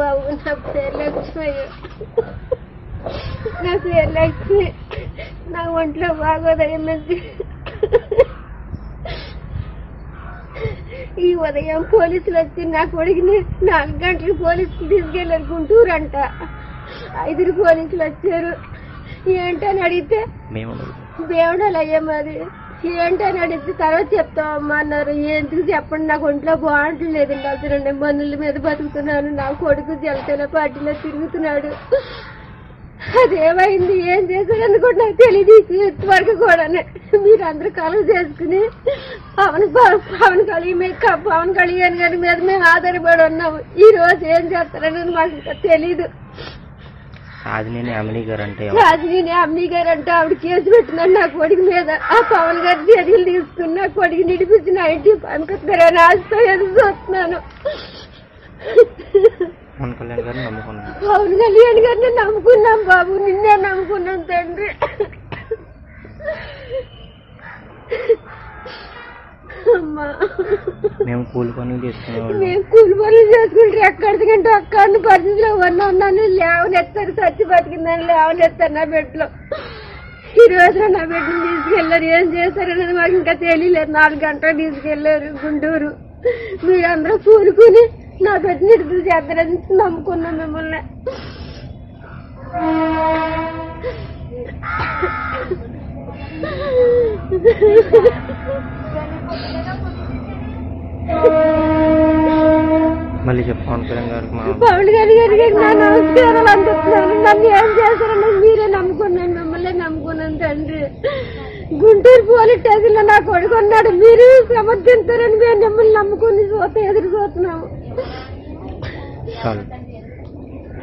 బాబు నా పేరు లక్ష్మయ్య నా పేరు లక్ష్మి నా ఒంట్లో బాగోదయ్యింది ఈ ఉదయం పోలీసులు వచ్చి నా కొడుకుని నాలుగు గంటలకు పోలీసులు తీసుకెళ్ళారు గుంటూరు అంట ఐదుగురు పోలీసులు వచ్చారు ఏంటని అడిగితే మేము దేవుడాలు అయ్యా మరి ఏంటని అడిగితే తర్వాత చెప్తామమ్మా అన్నారు. ఎందుకు చెప్పండి నాకు ఒంట్లో బాగుంటలేదు అసలు మందుల మీద బతుకుతున్నాను. నా కొడుకు జలతల పార్టీలో తిరుగుతున్నాడు. అదేమైంది? ఏం చేశారని కూడా నాకు తెలియదు ఇంతవరకు కూడా మీరందరూ కలుగు చేసుకుని పవన్ పవన్ కళ్యాణ్ మీద పవన్ కళ్యాణ్ గారి మీద మేము ఆధారపడి ఉన్నాము. ఈ రోజు ఏం చేస్తారని మాకు ఇంకా తెలీదు. అమిని గారు అంటే అమ్మి గారు అంటే ఆవిడ కేసు పెట్టినాడు నా కొడుకు మీద ఆ పవన్ గారి చర్యలు తీసుకుని నా కొడుకు నిడిపించి నా ఇంటికి పంపిస్తారని ఆశతో ఎదురు చూస్తున్నాను. పవన్ కళ్యాణ్ గారిని నమ్ముకున్నాను పవన్ కళ్యాణ్ గారిని నమ్ముకున్నాం బాబు నిన్నే నమ్ముకున్నాం తండ్రి. అమ్మా. మేము కూలి పనులు చేసుకునేవాళ్ళం. మేము కూలి పనులు చేసుకుంటే ఎక్కడికంటే అక్కడ పరిస్థితిలో ఉన్నా నన్ను లేవనెత్తారు చచ్చి బతికిందని లేవనెత్తారు నా బెడ్లో ఈ రోజు నా బిడ్డను తీసుకెళ్ళారు ఏం చేశారనేది మాకు ఇంకా తెలియలేదు. నాలుగు గంటలు తీసుకెళ్ళారు గుంటూరు. మీరందరూ కూరుకుని నా బిడ్డని ఇటు చేస్తారని నమ్ముకున్నాం మిమ్మల్ని. మళ్ళీ చెప్పు పవన్ కళ్యాణ్ గారికి పవన్ గారి గారికి నా నమస్కారాలు అందుతున్నాను. నన్ను ఏం చేశారని మీరే నమ్ముకున్నాను మిమ్మల్ని నమ్ముకున్నాను తండ్రి. గుంటూరు పోలీస్ స్టేషన్లో నా కొడుకు ఉన్నాడు. మీరు సమర్థించారని మేము మిమ్మల్ని నమ్ముకుని చూస్తే ఎదురు చూస్తున్నాము.